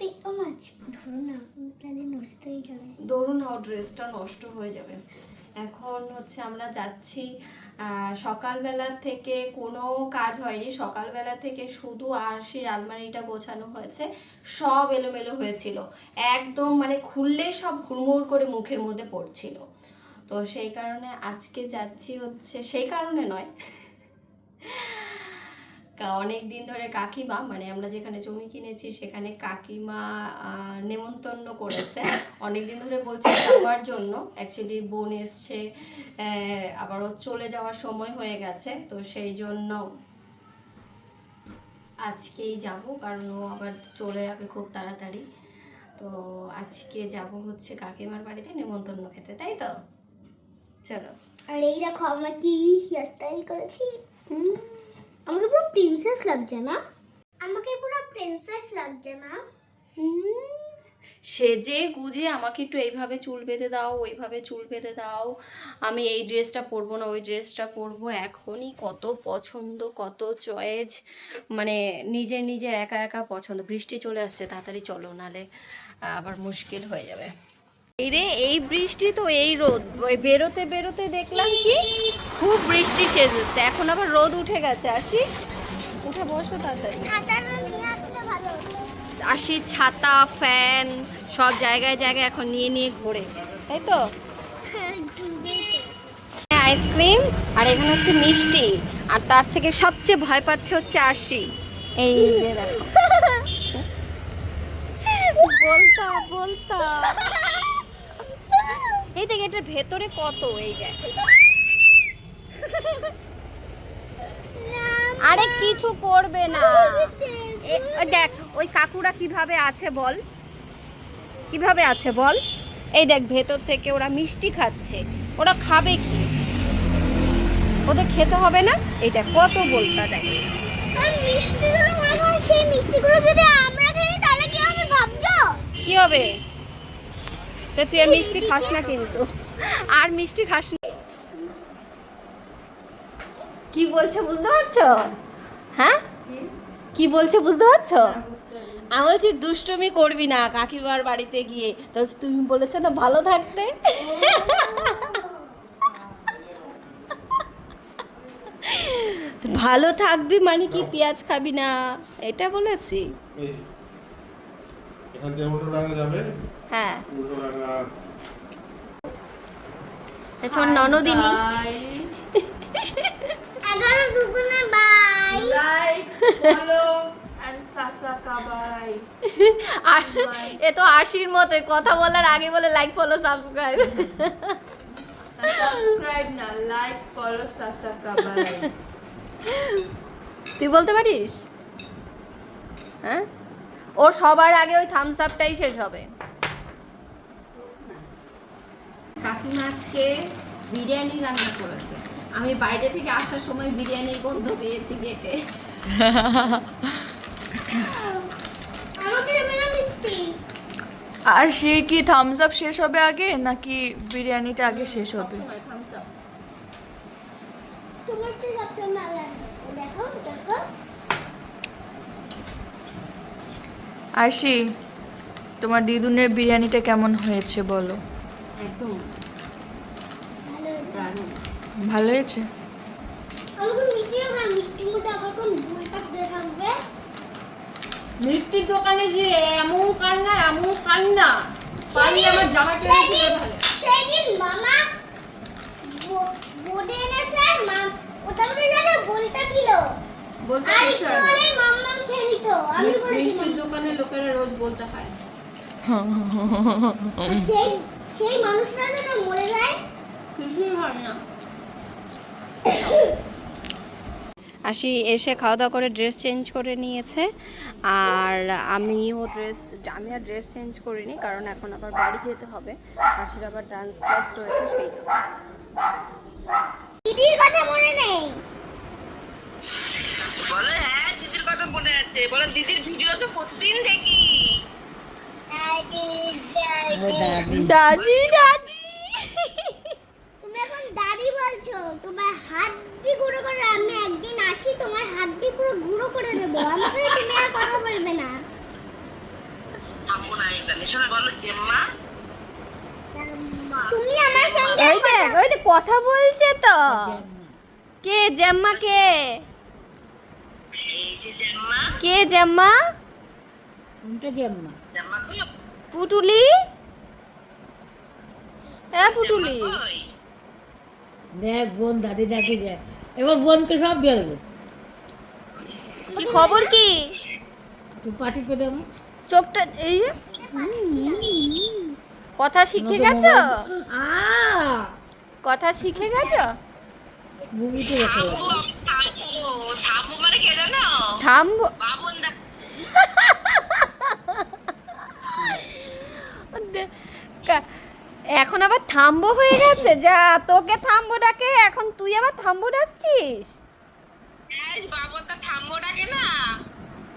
Pre- ও মাছ ধরো না ধরুন না, ওর ড্রেসটা নষ্ট হয়ে যাবে। এখন হচ্ছে আমরা যাচ্ছি সকালবেলা থেকে কোনো কাজ হয়নি। সকালবেলা থেকে শুধু আরশির আলমারিটা গোছানো হয়েছে। সব এলোমেলো হয়েছিল। একদম মানে খুললে সব হুড়মুড় করে মুখের মধ্যে পড়ছিল। তো সেই কারণে আজকে যাচ্ছি হচ্ছে, সেই কারণে নয়। অনেক দিন ধরে কাকিমা মানে আমরা যেখানে জমি কিনেছি সেখানে কাকিমা নেমন্তন্ন করেছে। অনেক দিন ধরে বলছে যাওয়ার জন্য। অ্যাকচুয়ালি বোন এসছে আবারও চলে যাওয়ার সময় হয়ে গেছে। তো সেই জন্য আজকেই যাব কারণ ও আবার চলে যাবে খুব তাড়াতাড়ি। তো আজকে যাব হচ্ছে কাকিমার বাড়িতে নেমন্তন্ন খেতে তাই তো? চলো। আর এই দেখো আমরা কি হেয়ারস্টাইল করেছি। হুম, আমাকে পুরো প্রিন্সেস লাগছে না? আমাকে পুরো প্রিন্সেস লাগছে না। সেজে গুজে আমাকে একটু এইভাবে চুল বেঁধে দাও, ওইভাবে চুল বেঁধে দাও। আমি এই ড্রেসটা পরবো না, ওই ড্রেসটা পরবো। এখনই কত পছন্দ, কত চয়েস মানে নিজের নিজের একা একা পছন্দ। বৃষ্টি চলে আসছে, তাড়াতাড়ি চলো, নালে আবার মুশকিল হয়ে যাবে। এই রে এই বৃষ্টি তো এই রোদ। বেরোতে বেরোতে দেখলাম কি খুব বৃষ্টি সেজেছে। এখন আবার রোদ উঠে গেছে আসি। উঠে বসো তাড়াতাড়ি। আসি ছাতা ফ্যান সব জায়গায় জায়গায় এখন নিয়ে নিয়ে ঘোরে। তাই তো? হ্যাঁ, তো। আইসক্রিম আর এখানে হচ্ছে মিষ্টি। আর তার থেকে সবচেয়ে ভয় পাচ্ছে হচ্ছে আশি এই যে দেখো। বলতা বলতা। এই দেখ এটার ভেতরে কত? এই দেখ। আরে কিছু করবে না। ওই দেখ ওই কাকুরা কীভাবে আছে বল? কীভাবে আছে বল? এই দেখ ভেতর থেকে ওরা মিষ্টি খাচ্ছে। ওরা খাবে কি? ওদের খেতে হবে না? এই দেখ কত বলতা দেখ। মিষ্টিগুলো ওরা খায়, সেই মিষ্টিগুলো যদি আমরা খাই তাহলে কি হবে ভাবছ? কি হবে? তা তুই আর মিষ্টি খাস না কিন্তু। আর মিষ্টি খাস না। কি বলছে বুঝতে পারছ? হ্যাঁ? কি বলছে বুঝতে পারছ? আমি বলছি দুষ্টুমি করবি না কাকিমার বাড়িতে গিয়ে। তো তুমি বলেছ না ভালো থাকতে? ভালো থাকবি মানে কি পেঁয়াজ খাবি না? এটা বলেছি। এখান থেকে যাবে। হ্যাঁ। এখন ননদিনী? এগারো দুগুণে বাই। লাইক ফলো আর এ তো আশির মতো কথা বলার আগে বলে লাইক ফলো সাবস্ক্রাইব সাবস্ক্রাইব না লাইক ফলো সাবস্ক্রাইব তুই বলতে পারিস? হ্যাঁ? ওর সবার আগে ওই থামস আপটাই শেষ হবে। কাকিমা আজকে বিরিয়ানি রান্না করেছে। আমি বাইরে থেকে আসার সময় বিরিয়ানির গন্ধ পেয়েছি গেটে। আর সে কি থামস আপ শেষ হবে আগে নাকি বিরিয়ানিটা আগে শেষ হবে? আশি তোমার দিদুনের বিরিয়ানিটা কেমন হয়েছে বলো? একদম। ভালো হয়েছে। মিষ্টির দোকানে গিয়ে এমন কান্না এমন কান্না। পারলে আমার জামা টেনে সেদিন মামা বোর্ডে এনেছে ওটা মধ্যে জানো গোলটা ছিল? বলতে আর একটু মাম্মাম খেয়ে নিত আমি মিষ্টির দোকানে লোকেরা রোজ বলতে হয়। সেই সেই মানুষটা যেন মরে যায়। কিছুই হয় না। আসি এসে খাওয়া দাওয়া করে ড্রেস চেঞ্জ করে নিয়েছে। আর আমিও ড্রেস আমি আর ড্রেস চেঞ্জ করিনি কারণ এখন আবার বাড়ি যেতে হবে। আসির আবার ডান্স ক্লাস রয়েছে সেই দিদির কথা মনে নেই? বলো হ্যাঁ দিদির কথা মনে আছে। বলো দিদির ভিডিও তো প্রতিদিন দেখি। দাদি দাদি তুমি এখন দাড়ি বলছো তোমার হাড্ডি গুঁড়ো করে আমি একদিন আসি তোমার হাড্ডি পুরো গুঁড়ো করে দেবো। আমার সাথে তুমি আর কথা বলবে না। জেম্মা। তুমি আমার সঙ্গে ওই দেখ ওই দেখ কথা বলছে তো। কে কে? জেম্মা। কে জ্যাম্মা জেম্মা। কই? পুটুলি? হ্যাঁ পুটুলি। দেখ বোন দাদি ডাকি যায় এবার বোনকে সব দিয়ে দেবো। কি খবর কি? তুই পাটি পেয়ে দেবো চোখটা এই যে। কথা শিখে গেছো? আ। কথা শিখে গেছো? দেখে। মানে কে জানো? থামবো। এখন আবার থামবো হয়ে গেছে? যা তোকে থামবো ডাকে এখন তুই আবার থামবো ডাকছিস।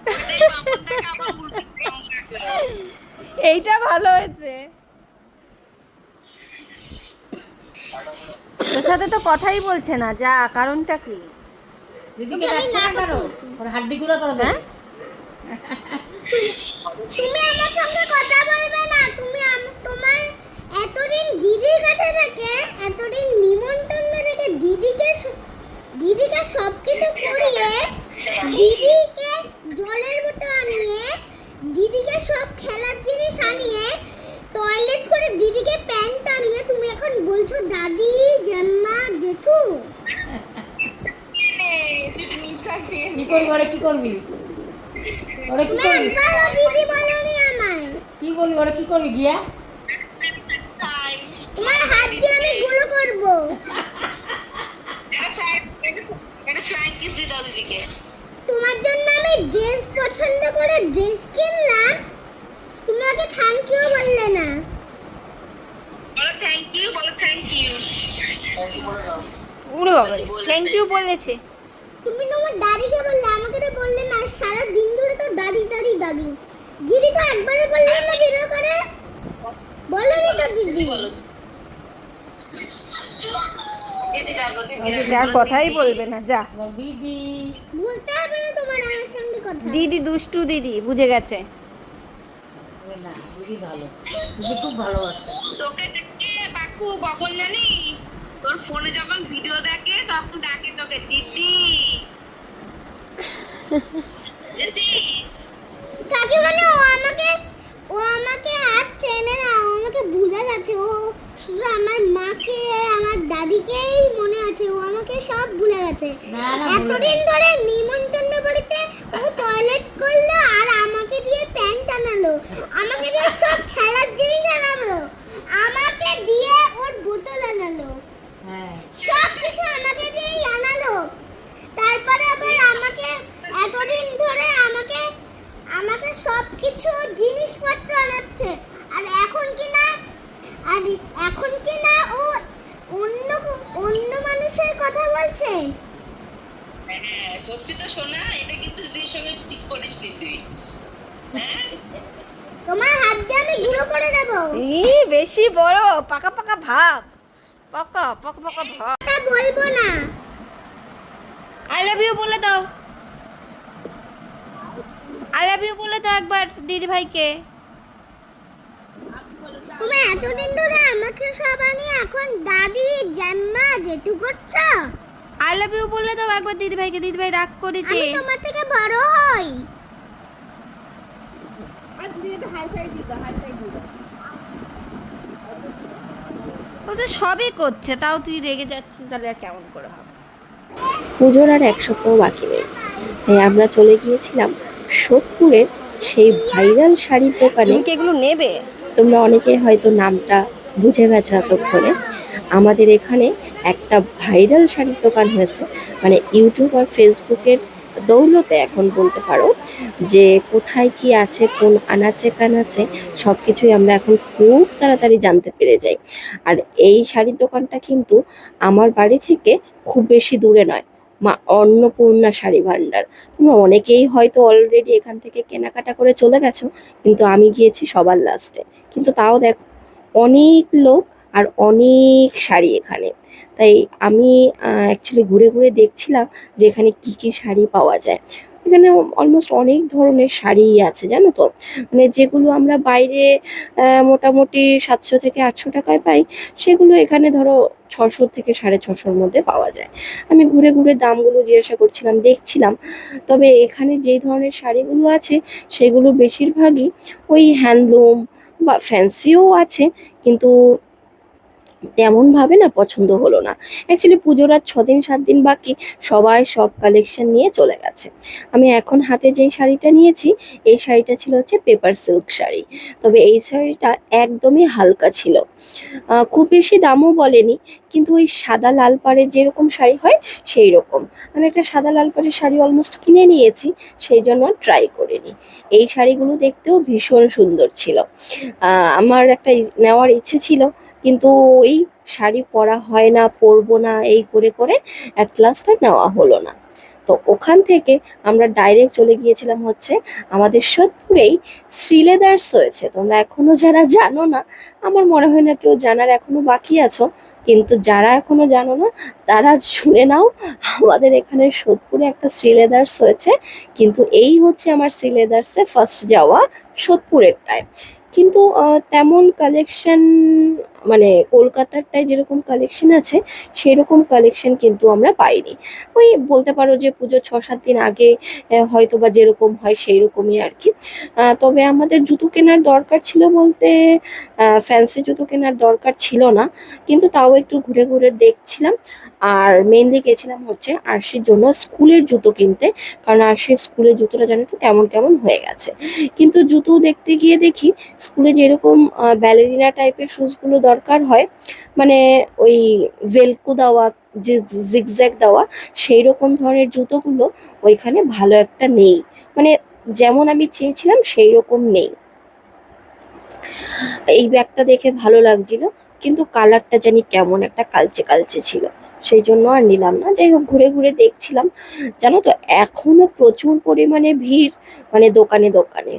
এইটা ভালো হয়েছে। তোর সাথে তো কথাই বলছে না যা কারণটা কি? দিদিকে ডাকছে না কেন ওর হাড্ডি গুঁড়ো করে দেবে তুমি আমার সঙ্গে কথা বলবে না তুমি তোমার এতদিন দিদির কাছে থেকে এতদিন নিমন্ত্রণ থেকে দিদিকে দিদিকে সব কিছু করিয়ে দিদিকে জলের বোতল আনিয়ে দিদিকে সব খেলার জিনিস আনিয়ে টয়লেট করে দিদিকে প্যান্ট আনিয়ে তুমি এখন বলছো দাদি জাম্মা জেঠু? কি করবি ওরা কি করবি? ওরা কি করবি? দিদি বলনি আমায়। কি বলবি ওরা কি করবি গিয়া? তোমার হাত দিয়ে আমি গুলো করব। দিদিকে তোমার জন্য আমি ড্রেস পছন্দ করে ড্রেস কিনলাম। তুমি থ্যাংক ইউ বললে না। বলো থ্যাংক ইউ বলো থ্যাংক ইউ উড়ে বাবা থ্যাংক ইউ বলেছে। তুমি তোমার দাদিকে বললে আমাকে তো বললে না সারা দিন ধরে তো দাদি দাদি দাদি। দিদি তো একবারও বললে না ভিডিও করে। বলনি তো দিদি। যার কথাই বলবে না যা। দিদি বলতে হবে না তোমার আমার সঙ্গে কথা। দিদি দুষ্টু দিদি বুঝে গেছে। না দিদি ভালো। দিদি খুব ভালোবাসে। তোকে দেখে বাকু কখন জানিস তোর ফোনে যখন ভিডিও দেখে তখন ডাকে তোকে দিদি? কাকিমানে ও আমাকে ও আমাকে আর চেনে না ও আমাকে ভুলে গেছে। ও শুধু আমার মাকে আমার দাদিকেই মনে আছে ও আমাকে সব ভুলে গেছে। এতদিন ধরে নিমন্ত্রণ বাড়িতে ও টয়লেট করল আর আমাকে দিয়ে প্যান্ট আনালো। আমাকে দিয়ে সব খেলার জিনিস আনালো। আমাকে দিয়ে ওর বোতল আনালো। হ্যাঁ। সব কিছু আমাকে দিয়েই আনালো। তারপরে আবার আমাকে এতদিন ধরে আমাকে আমাকে সব কিছু জিনিসপত্র আনাচ্ছে। আর এখন কি না? আর এখন কি না ও অন্য অন্য মানুষের কথা বলছে? হ্যাঁ সত্যি তো শোনা এটা কিন্তু দিদির সঙ্গে ঠিক করিস তুই। হ্যাঁ? তোমার হাত দিয়ে আমি গুঁড়ো করে দেবো। ই বেশি বড় পাকা পাকা ভাব। পাকা পাকা পাকা ভাব। বলব না। আই লাভ ইউ বলে দাও। আই লাভ ইউ বলে দাও একবার দিদি ভাইকে। তুমি এতদিন ধরে আমাকে সব আনিয়ে এখন দাদি জাম্মা জেঠু করছ? আই লাভ ইউ বলে দাও একবার দিদি ভাইকে দিদি ভাই রাগ করিতে আমি তোমার থেকে বড় হই। ও তো সবই করছে তাও তুই রেগে যাচ্ছিস তাহলে আর কেমন করে হবে? পুজোর আর এক সপ্তাহ বাকি নেই। তাই আমরা চলে গিয়েছিলাম সোদপুরের সেই ভাইরাল শাড়ির দোকানে এগুলো নেবে? তোমরা অনেকেই হয়তো নামটা বুঝে গেছো এতক্ষণে। আমাদের এখানে একটা ভাইরাল শাড়ির দোকান হয়েছে। মানে ইউটিউব আর ফেসবুকের দৌলতে এখন বলতে পারো যে কোথায় কি আছে কোন আনাচে কানাচে সব কিছুই আমরা এখন খুব তাড়াতাড়ি জানতে পেরে যাই। আর এই শাড়ির দোকানটা কিন্তু আমার বাড়ি থেকে খুব বেশি দূরে নয়। মা, অন্নপূর্ণা শাড়ি ভাণ্ডার তোমরা অনেকেই হয়তো অলরেডি এখান থেকে কেনাকাটা করে চলে গেছো, কিন্তু আমি গিয়েছি সবার লাস্টে কিন্তু তাও দেখো, অনেক লোক আর অনেক শাড়ি এখানে। তাই আমি অ্যাকচুয়ালি ঘুরে ঘুরে দেখছিলাম যে এখানে কী কী শাড়ি পাওয়া যায়। এখানে অলমোস্ট অনেক ধরনের শাড়িই আছে, জানো তো? মানে যেগুলো আমরা বাইরে মোটামুটি সাতশো থেকে আটশো টাকায় পাই, সেগুলো এখানে ধরো ছশো থেকে সাড়ে ছশোর মধ্যে পাওয়া যায়। আমি ঘুরে ঘুরে দামগুলো জিজ্ঞাসা করছিলাম, দেখছিলাম। তবে এখানে যেই ধরনের শাড়িগুলো আছে, সেগুলো বেশিরভাগই ওই হ্যান্ডলুম বা ফ্যান্সিও আছে, কিন্তু তেমনভাবে না পছন্দ হলো না। অ্যাকচুয়ালি পুজোর আর ছ দিন সাত দিন বাকি সবাই সব কালেকশন নিয়ে চলে গেছে। আমি এখন হাতে যেই শাড়িটা নিয়েছি, এই শাড়িটা ছিল হচ্ছে পেপার সিল্ক শাড়ি। তবে এই শাড়িটা একদমই হালকা ছিল। খুব বেশি দামও বলেনি কিন্তু ওই সাদা লাল পাড়ের যেরকম শাড়ি হয় সেই রকম আমি একটা সাদা লাল পাড়ের শাড়ি অলমোস্ট কিনে নিয়েছি, সেই জন্য ট্রাই করিনি। এই শাড়িগুলো দেখতেও ভীষণ সুন্দর ছিল। আমার একটা নেওয়ার ইচ্ছে ছিল, কিন্তু ওই শাড়ি পরা হয় না, পরবো না, এই করে করে অ্যাট লাস্ট আর নেওয়া হলো না। তো ওখান থেকে আমরা ডাইরেক্ট চলে গিয়েছিলাম হচ্ছে আমাদের সোদপুরেই শ্রীলেদার্স হয়েছে। তোমরা এখনও যারা জানো না, আমার মনে হয় না কেউ জানার এখনও বাকি আছো। কিন্তু যারা এখনও জানো না, তারা শুনে নাও, আমাদের এখানে সোদপুরে একটা শ্রীলেদার্স হয়েছে, কিন্তু এই হচ্ছে আমার শ্রীলেদার্সে ফার্স্ট যাওয়া সোদপুরেরটায়। কিন্তু তেমন কালেকশন মানে কলকাতারটায় যেরকম কালেকশন আছে, সেরকম কালেকশন কিন্তু আমরা পাইনি। ওই বলতে পারো যে পুজো ছ সাত দিন আগে হয়তো বা যেরকম হয় সেই রকমই আর কি। তবে আমাদের জুতো কেনার দরকার ছিল বলতে ফ্যান্সি জুতো কেনার দরকার ছিল না, কিন্তু তাও একটু ঘুরে ঘুরে দেখছিলাম। আর মেনলি গেছিলাম হচ্ছে আরশির জন্য স্কুলের জুতো কিনতে, কারণ আরশির স্কুলের জুতোটা যেন একটু কেমন কেমন হয়ে গেছে। কিন্তু জুতো দেখতে গিয়ে দেখি, স্কুলে যেরকম ব্যালেরিনা টাইপের শুজগুলো দরকার হয় মানে ওই ভেলকু দেওয়া জিগজ্যাগ দেওয়া সেই রকম ধরনের জুতোগুলো ওইখানে ভালো একটা নেই। মানে যেমন আমি চেয়েছিলাম সেই রকম নেই। এই ব্যাগটা দেখে ভালো লাগছিল, কিন্তু কালারটা জানি কেমন একটা কালচে কালচে ছিল। সেই জন্য আর নিলাম না। যাই হোক, ঘুরে ঘুরে দেখছিলাম। জানো তো, এখনও প্রচুর পরিমাণে ভিড় মানে দোকানে দোকানে।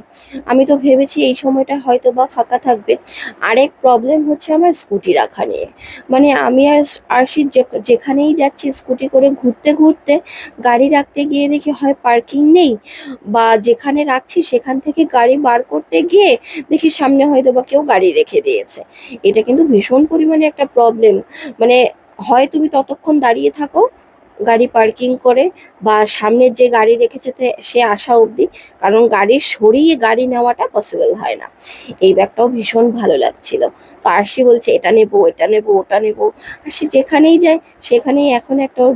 আমি তো ভেবেছি এই সময়টা হয়তো বা ফাঁকা থাকবে। আরেক প্রবলেম হচ্ছে আমার স্কুটি রাখা নিয়ে। মানে আমি আর আরশি যে- যেখানেই যাচ্ছি স্কুটি করে ঘুরতে ঘুরতে, গাড়ি রাখতে গিয়ে দেখি হয় পার্কিং নেই বা যেখানে রাখছি সেখান থেকে গাড়ি বার করতে গিয়ে দেখি সামনে হয়তো বা কেউ গাড়ি রেখে দিয়েছে। এটা কিন্তু ভীষণ পরিমাণে একটা প্রবলেম মানে হয় তুমি ততক্ষণ দাঁড়িয়ে থাকো, গাড়ি পার্কিং করে বা সামনের যে গাড়ি রেখেছে সে আসা অবধি, কারণ গাড়ি সরিয়ে গাড়ি নেওয়াটা পসিবল হয় না। এই ব্যাগটাও ভীষণ ভালো লাগছিল। তো আরশি বলছে, এটা নেব এটা নেব, ওটা নেব। আরশি যেখানেই যায়, সেখানেই এখন একটা ওর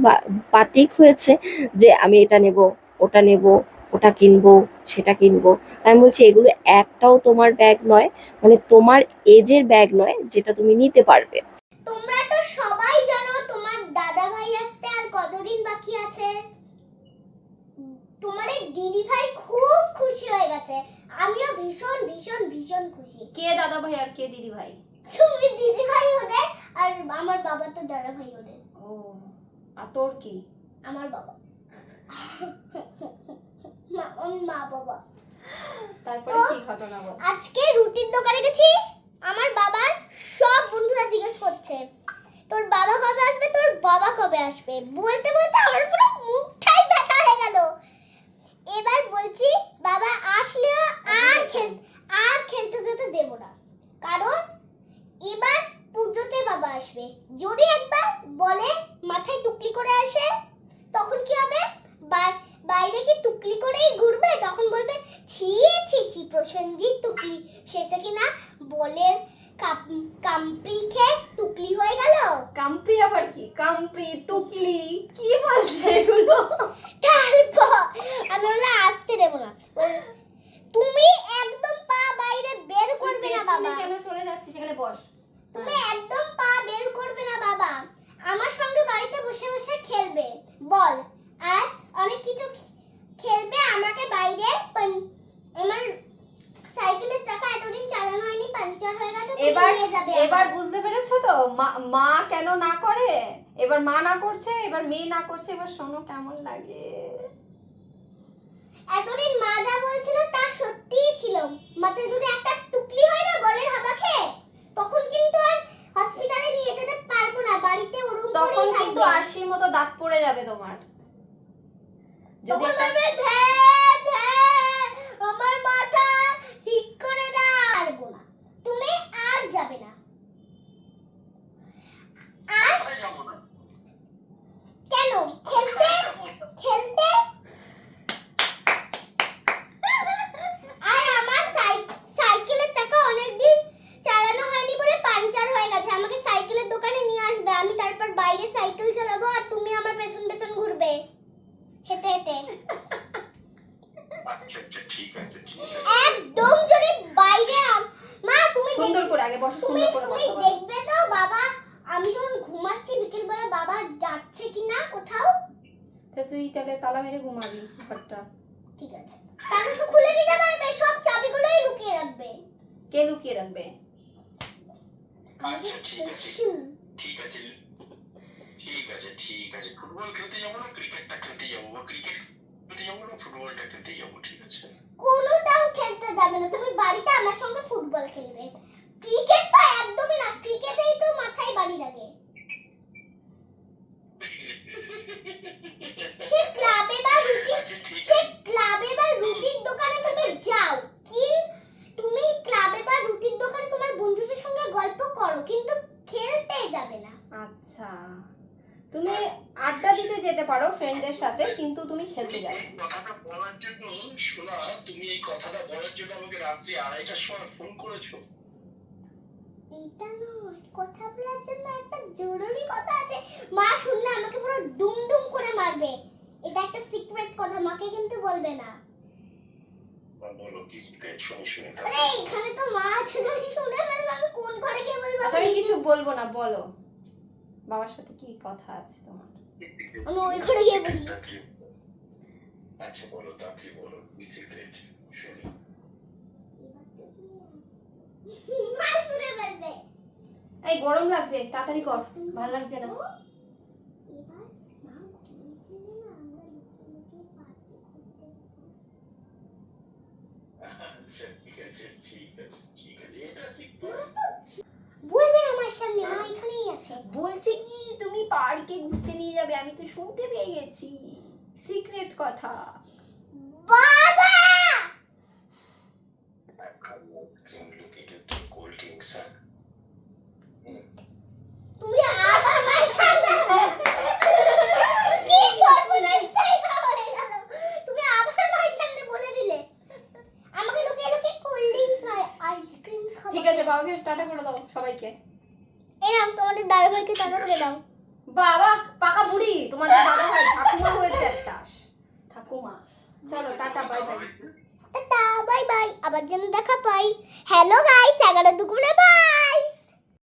বাতিক হয়েছে যে, আমি এটা নেব, ওটা নেব, ওটা কিনবো, সেটা কিনবো। আমি বলছি, এগুলো একটাও তোমার ব্যাগ নয় মানে তোমার এজের ব্যাগ নয়, যেটা তুমি নিতে পারবে। তোমরা তো সবাই জানো তোমার দাদা ভাই আসতে আর কতদিন বাকি আছে তোমার এই দিদি ভাই খুব খুশি হয়ে গেছে। আমিও ভীষণ ভীষণ ভীষণ খুশি। কে দাদা ভাই আর কে দিদি ভাই? তুমি দিদি ভাই ওদের আর আমার বাবা তো দাদা ভাই ওদের। ও আর তোর কি? আমার বাবা। মা মা বাবা। তারপরে কি ঘটনা বল? আজকে রুটির দোকানে গেছি। আমার বাবার সব বন্ধুরা জিজ্ঞেস করছে তোর বাবা কবে আসবে? তোর বাবা কবে আসবে? বলতে বলতে আমার পুরো মুখটাই ব্যথা হয়ে গেল এবার বলছি বাবা আসলেও আর খেল আর খেলতে যেতে দেব না কারণ এবার পুজোতে বাবা আসবে যদি একবার বলে মাথায় টুকলি করে আসে তখন কি হবে বা- বাইরে কি টুকলি করেই ঘুরবে তখন বলবে ছি ছি ছি প্রসেনজিৎ টুকলি শেষে কিনা বলের কাপ- কামপি খেয়ে টুকলি হয়ে গেল কাম্পি আবার কি কাম্পি টুকলি কি বলছে এগুলো? তারপর আমি বলে আসতে দেবো না। তুমি একদম পা বাইরে বের করবে না বাবা। কেন চলে যাচ্ছিস? সেখানে বস। তুমি একদম পা বের করবে না বাবা। আমার সঙ্গে বাড়িতে বসে বসে খেলবে। বল। আর অনেক কিছু খেলবে আমাকে বাইরে পান- আমার সাইকেলের চাকা এতদিন চালানো হয়নি পাঞ্চার হয়ে গেছে এবার যাবে এবার বুঝতে পেরেছ তো? মা- কেন না করে? এবার মা না করছে এবার মেয়ে না করছে এবার শোনো কেমন লাগে। এতদিন মা যা বলছিল তা সত্যিই ছিল। মাথায় যদি একটা টুকলি হয় না বলের হাবা খেয়ে তখন কিন্তু আর হসপিটালে নিয়ে যেতে পারব না বাড়িতে তখন কিন্তু আরশির মতো দাঁত পড়ে যাবে তোমার। যদি একটা বলবে ধ্যার আগে বসো তুমি সুন্দর করে তুমি কথা বলো দেখবে তো বাবা আমি যখন ঘুমাচ্ছি বিকেলবেলা বাবা যাচ্ছে কিনা কোথাও তা তুই তাহলে তালা মেরে ঘুমাবি ঠিক আছে। তাহলে তো খুলে দিতে পারবে সব চাবিগুলোই লুকিয়ে রাখবে। কে লুকিয়ে রাখবে? আচ্ছা ঠিক আছে। ঠিক আছে। ঠিক আছে ঠিক আছে। ফুটবল খেলতে যাব না ক্রিকেটটা খেলতে যাব। বা ক্রিকেট খেলতে যাব না ফুটবলটা খেলতে যাব ঠিক আছে। কোনোটাও খেলতে যাবে না। তুমি বাড়িতে আমার সঙ্গে ফুটবল খেলবে। ক্রিকেট তো একদমই না ক্রিকেটেই তো মাথায় বাড়ি লাগে। আচ্ছা ঠিক সে ক্লাবে বা রুটির দোকানে তুমি যাও। কি? তুমি ক্লাবে বা রুটির দোকানে তোমার বন্ধুদের সঙ্গে গল্প করো কিন্তু খেলতে যাবে না। আচ্ছা। তুমি আড্ডা দিতে যেতে পারো ফ্রেন্ডের সাথে কিন্তু তুমি খেলতে যাবে। কথাটা বলার জন্য শোনা তুমি এই কথাটা বলার জন্য আমাকে রাত্রি আড়াইটার সময় ফোন করেছ। এটা নয় কথা বলার জন্য একটা জরুরি কথা আছে। মা শুনলে আমাকে পুরো দুম দুম করে মারবে। এটা একটা সিক্রেট কথা মাকে কিন্তু বলবে না। বলো কি সিক্রেট শুনে শুনে আরে এখানে তো মা আছে যদি শুনে ফেলবে আমি কোন ঘরে গিয়ে বলব? আচ্ছা আমি কিছু বলব না বলো। বাবার সাথে কি কথা আছে তোমার? আমি ওই ঘরে গিয়ে বলি। আচ্ছা বলো তাড়াতাড়ি বলো কি সিক্রেট শুনি। মা শুনে ফেলবে। এই গরম লাগছে তাড়াতাড়ি কর ভালো লাগছে না এবার মা ঘুমিয়ে ফেললে না আমরা লুকিয়ে লুকিয়ে পার্টি করতে আচ্ছা ঠিক আছে ঠিক আছে ঠিক আছে এটা সিক্রেট বলবেন আমার সামনে, মা এখানেই আছে। বলছি কি, তুমি পার্কে ঘুরতে নিয়ে যাবে, আমি তো শুনতে পেয়ে গেছি। সিক্রেট কথা। বাবা!